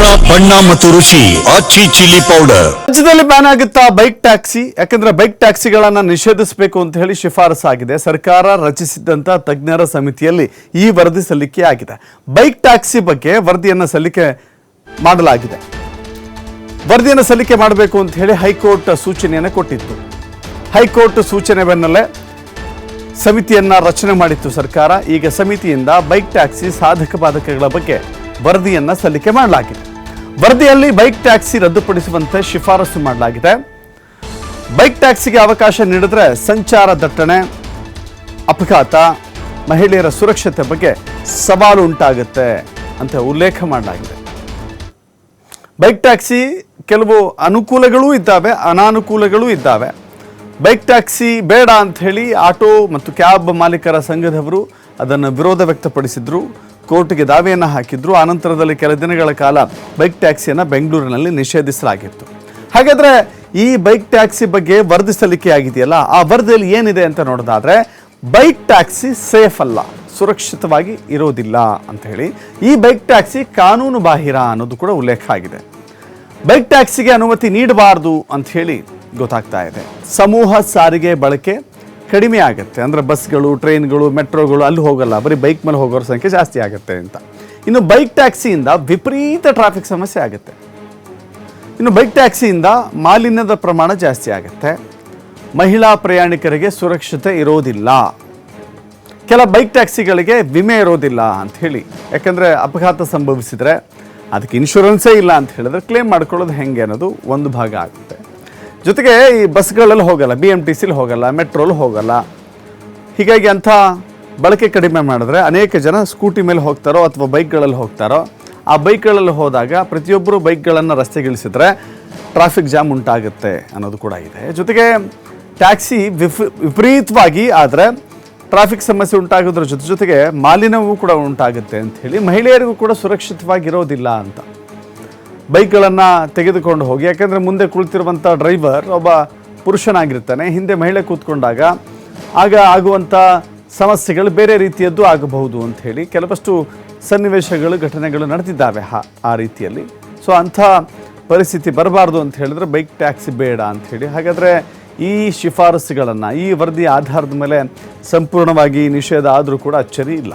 ಖಾರ ಬಣ್ಣ ಮತ್ತು ರುಚಿ ಆಚಿ ಚಿಲ್ಲಿ ಪೌಡರ್. ರಾಜ್ಯದಲ್ಲಿ ಬ್ಯಾನ್ ಆಗುತ್ತಾ ಬೈಕ್ ಟ್ಯಾಕ್ಸಿ ಯಾಕಂದ್ರೆ ಬೈಕ್ ಟ್ಯಾಕ್ಸಿಗಳನ್ನ ನಿಷೇಧಿಸಬೇಕು ಅಂತ ಹೇಳಿ ಶಿಫಾರಸು ಆಗಿದೆ. ಸರ್ಕಾರ ರಚಿಸಿದ್ದಂತ ತಜ್ಞರ ಸಮಿತಿಯಲ್ಲಿ ಈ ವರದಿ ಸಲ್ಲಿಕೆ ಆಗಿದೆ. ಬೈಕ್ ಟ್ಯಾಕ್ಸಿ ಬಗ್ಗೆ ವರದಿಯನ್ನ ಸಲ್ಲಿಕೆ ಮಾಡಲಾಗಿದೆ. ವರದಿಯನ್ನು ಸಲ್ಲಿಕೆ ಮಾಡಬೇಕು ಅಂತ ಹೇಳಿ ಹೈಕೋರ್ಟ್ ಸೂಚನೆಯನ್ನು ಕೊಟ್ಟಿತ್ತು. ಹೈಕೋರ್ಟ್ ಸೂಚನೆ ಬೆನ್ನಲ್ಲೇ ಸಮಿತಿಯನ್ನ ರಚನೆ ಮಾಡಿತ್ತು ಸರ್ಕಾರ. ಈಗ ಸಮಿತಿಯಿಂದ ಬೈಕ್ ಟ್ಯಾಕ್ಸಿ ಸಾಧಕ ಬಾಧಕಗಳ ಬಗ್ಗೆ ವರದಿಯನ್ನ ಸಲ್ಲಿಕೆ ಮಾಡಲಾಗಿದೆ. ವರದಿಯಲ್ಲಿ ಬೈಕ್ ಟ್ಯಾಕ್ಸಿ ರದ್ದುಪಡಿಸುವಂತೆ ಶಿಫಾರಸು ಮಾಡಲಾಗಿದೆ. ಬೈಕ್ ಟ್ಯಾಕ್ಸಿಗೆ ಅವಕಾಶ ನೀಡಿದ್ರೆ ಸಂಚಾರ ದಟ್ಟಣೆ, ಅಪಘಾತ, ಮಹಿಳೆಯರ ಸುರಕ್ಷತೆ ಬಗ್ಗೆ ಸವಾಲು ಉಂಟಾಗುತ್ತೆ ಅಂತ ಉಲ್ಲೇಖ ಮಾಡಲಾಗಿದೆ. ಬೈಕ್ ಟ್ಯಾಕ್ಸಿ ಕೆಲವು ಅನುಕೂಲಗಳೂ ಇದ್ದಾವೆ, ಅನಾನುಕೂಲಗಳೂ ಇದ್ದಾವೆ. ಬೈಕ್ ಟ್ಯಾಕ್ಸಿ ಬೇಡ ಅಂತ ಹೇಳಿ ಆಟೋ ಮತ್ತು ಕ್ಯಾಬ್ ಮಾಲೀಕರ ಸಂಘದವರು ಅದನ್ನು ವಿರೋಧ ವ್ಯಕ್ತಪಡಿಸಿದ್ರು. ಕೋರ್ಟ್ಗೆ ದಾವೆಯನ್ನು ಹಾಕಿದ್ರು. ಆನಂತರದಲ್ಲಿ ಕೆಲ ದಿನಗಳ ಕಾಲ ಬೈಕ್ ಟ್ಯಾಕ್ಸಿಯನ್ನು ಬೆಂಗಳೂರಿನಲ್ಲಿ ನಿಷೇಧಿಸಲಾಗಿತ್ತು. ಹಾಗಾದರೆ ಈ ಬೈಕ್ ಟ್ಯಾಕ್ಸಿ ಬಗ್ಗೆ ವರದಿ ಸಲ್ಲಿಕೆ ಆಗಿದೆಯಲ್ಲ, ಆ ವರದಿಯಲ್ಲಿ ಏನಿದೆ ಅಂತ ನೋಡೋದಾದರೆ, ಬೈಕ್ ಟ್ಯಾಕ್ಸಿ ಸೇಫ್ ಅಲ್ಲ, ಸುರಕ್ಷಿತವಾಗಿ ಇರೋದಿಲ್ಲ ಅಂತ ಹೇಳಿ ಈ ಬೈಕ್ ಟ್ಯಾಕ್ಸಿ ಕಾನೂನು ಬಾಹಿರ ಅನ್ನೋದು ಕೂಡ ಉಲ್ಲೇಖ ಆಗಿದೆ. ಬೈಕ್ ಟ್ಯಾಕ್ಸಿಗೆ ಅನುಮತಿ ನೀಡಬಾರದು ಅಂತ ಹೇಳಿ ಗೊತ್ತಾಗ್ತಾ ಇದೆ. ಸಮೂಹ ಸಾರಿಗೆ ಬಳಕೆ ಕಡಿಮೆ ಆಗುತ್ತೆ. ಅಂದರೆ ಬಸ್ಗಳು, ಟ್ರೈನ್ಗಳು, ಮೆಟ್ರೋಗಳು ಅಲ್ಲಿ ಹೋಗಲ್ಲ. ಬರೀ ಬೈಕ್ ಮೇಲೆ ಹೋಗೋರ ಸಂಖ್ಯೆ ಜಾಸ್ತಿ ಆಗುತ್ತೆ ಅಂತ. ಇನ್ನು ಬೈಕ್ ಟ್ಯಾಕ್ಸಿಯಿಂದ ವಿಪರೀತ ಟ್ರಾಫಿಕ್ ಸಮಸ್ಯೆ ಆಗುತ್ತೆ. ಇನ್ನು ಬೈಕ್ ಟ್ಯಾಕ್ಸಿಯಿಂದ ಮಾಲಿನ್ಯದ ಪ್ರಮಾಣ ಜಾಸ್ತಿ ಆಗುತ್ತೆ. ಮಹಿಳಾ ಪ್ರಯಾಣಿಕರಿಗೆ ಸುರಕ್ಷತೆ ಇರೋದಿಲ್ಲ. ಕೆಲ ಬೈಕ್ ಟ್ಯಾಕ್ಸಿಗಳಿಗೆ ವಿಮೆ ಇರೋದಿಲ್ಲ ಅಂತ ಹೇಳಿ. ಯಾಕಂದರೆ ಅಪಘಾತ ಸಂಭವಿಸಿದರೆ ಅದಕ್ಕೆ ಇನ್ಶೂರೆನ್ಸೇ ಇಲ್ಲ ಅಂತ ಹೇಳಿದ್ರೆ ಕ್ಲೇಮ್ ಮಾಡ್ಕೊಳ್ಳೋದು ಹೆಂಗೆ ಅನ್ನೋದು ಒಂದು ಭಾಗ ಆಗುತ್ತೆ. ಜೊತೆಗೆ ಈ ಬಸ್ಗಳಲ್ಲಿ ಹೋಗಲ್ಲ ಬಿ ಎಂ ಟಿ ಸಿಲಿ ಹೋಗಲ್ಲ, ಮೆಟ್ರೋಲ್ ಹೋಗಲ್ಲ. ಹೀಗಾಗಿ ಅಂಥ ಬಳಕೆ ಕಡಿಮೆ ಮಾಡಿದ್ರೆ ಅನೇಕ ಜನ ಸ್ಕೂಟಿ ಮೇಲೆ ಹೋಗ್ತಾರೋ ಅಥವಾ ಬೈಕ್ಗಳಲ್ಲಿ ಹೋಗ್ತಾರೋ, ಆ ಬೈಕ್ಗಳಲ್ಲಿ ಹೋದಾಗ ಪ್ರತಿಯೊಬ್ಬರು ಬೈಕ್ಗಳನ್ನು ರಸ್ತೆಗಿಳಿಸಿದ್ರೆ ಟ್ರಾಫಿಕ್ ಜಾಮ್ ಉಂಟಾಗುತ್ತೆ ಅನ್ನೋದು ಕೂಡ ಇದೆ. ಜೊತೆಗೆ ಟ್ಯಾಕ್ಸಿ ವಿಫ, ವಿಪರೀತವಾಗಿ ಆದರೆ ಟ್ರಾಫಿಕ್ ಸಮಸ್ಯೆ ಉಂಟಾಗೋದ್ರ ಜೊತೆ ಜೊತೆಗೆ ಮಾಲಿನ್ಯವೂ ಕೂಡ ಉಂಟಾಗುತ್ತೆ ಅಂತ ಹೇಳಿ ಮಹಿಳೆಯರಿಗೂ ಕೂಡ ಸುರಕ್ಷಿತವಾಗಿರೋದಿಲ್ಲ ಅಂತ. ಬೈಕ್ಗಳನ್ನು ತೆಗೆದುಕೊಂಡು ಹೋಗಿ, ಯಾಕೆಂದರೆ ಮುಂದೆ ಕುಳಿತಿರುವಂಥ ಡ್ರೈವರ್ ಒಬ್ಬ ಪುರುಷನಾಗಿರ್ತಾನೆ, ಹಿಂದೆ ಮಹಿಳೆ ಕೂತ್ಕೊಂಡಾಗ, ಆಗ ಆಗುವಂಥ ಸಮಸ್ಯೆಗಳು ಬೇರೆ ರೀತಿಯದ್ದು ಆಗಬಹುದು ಅಂತ ಹೇಳಿ ಕೆಲವಷ್ಟು ಸನ್ನಿವೇಶಗಳು, ಘಟನೆಗಳು ನಡೆದಿದ್ದಾವೆ ಹಾ, ಆ ರೀತಿಯಲ್ಲಿ. ಸೊ ಅಂಥ ಪರಿಸ್ಥಿತಿ ಬರಬಾರ್ದು ಅಂತ ಹೇಳಿದ್ರೆ ಬೈಕ್ ಟ್ಯಾಕ್ಸಿ ಬೇಡ ಅಂತ ಹೇಳಿ. ಹಾಗಾದರೆ ಈ ಶಿಫಾರಸುಗಳನ್ನು, ಈ ವರದಿ ಆಧಾರದ ಮೇಲೆ ಸಂಪೂರ್ಣವಾಗಿ ನಿಷೇಧ ಆದರೂ ಕೂಡ ಅಚ್ಚರಿ ಇಲ್ಲ.